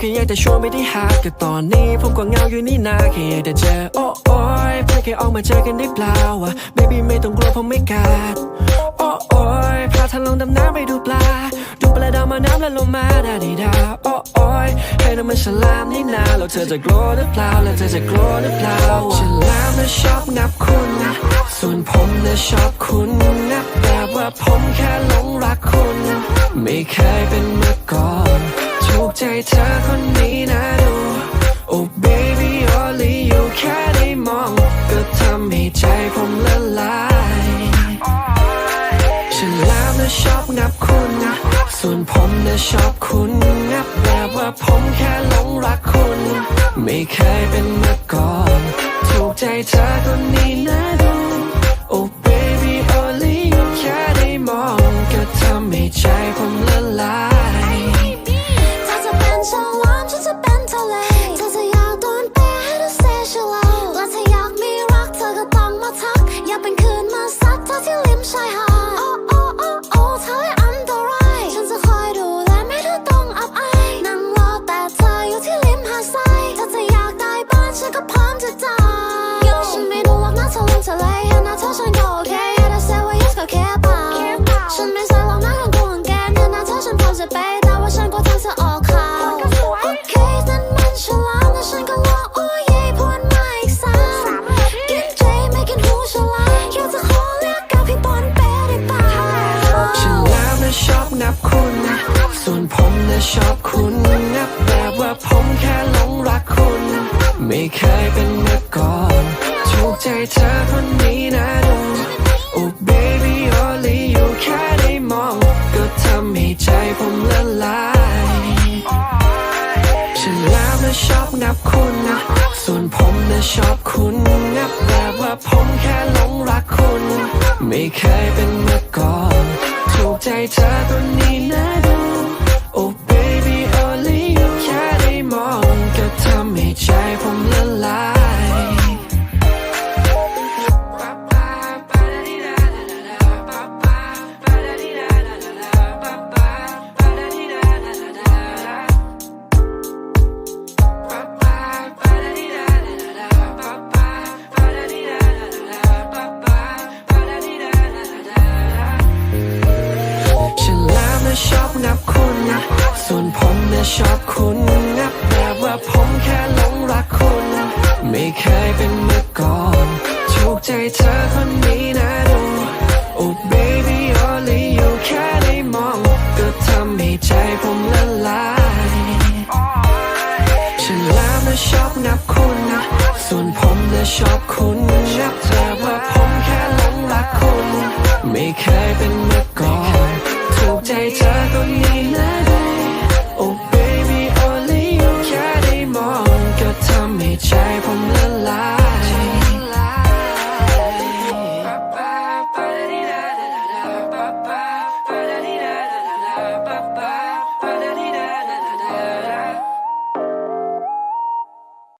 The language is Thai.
แค่ยากจะชวนไม่ได้หาก็ตอนนี้ผมก็เหงาอยู่นี่นาแค่อยากจะเจอโอ้โอ้ยเพื่อแค่ออกมาเจอกันได้เปล่าวะ baby ไม่ต้องกลัวผมไม่กัดโอ้โอ้ยพาทางลงดำน้ำไปดูปลา ดูปลาดาวมาน้ำแล้วลงมาดาดีดาโอ้โอ้ยให้น้ำมันฉลามนี่นาแล้วเธอจะกลัวหรือเปล่าแล้วเธอจะกลัวหรือเปล่าฉลามน่ะชอบงับคุณส่วนผมน่ะชอบคุณนะแบบว่าผมแค่หลงรักคุณ ไม่เคยเป็นมาก่อน ถูกใจเธอคนนี้นะดู Oh baby only you แค่ได้มอง ก็ทำให้ใจผมละลายฉันแล้วนะชอบงับคุณนะ ส่วนผมนะชอบคุณงับแบบว่าผมแค่หลงรักคุณ ไม่เคยเป็นมาก่อน ถูกใจเธอคนนี้นะดู ผมนะชอบคุณนับแบบว่าผมแค่หลงรักคุณ ไม่เคยเป็นมาก่อนถูกใจเธอคนนี้นะดู Oh baby only you แค่ได้มอง ก็ทำให้ใจผมละลายฉันแล้วนะชอบนับคุณนะส่วนผมนะชอบคุณนับแบบว่าผมแค่หลงรักคุณ ไม่เคยเป็นะชอบคุณนับแบบว่าผมแค่หลงรักคุณ ไม่เคยเป็นมาก่อนถูกใจเธอคนนี้นะดู Oh baby only you แค่ได้มองก็ทำให้ใจผมละลายฉันแล้วนะชอบนับคุณนะส่วนผมนะชอบคุณนับแบบว่าผมแค่หลงรักคุณ ไม่เคยเป็นมาก่อน ผมละลาย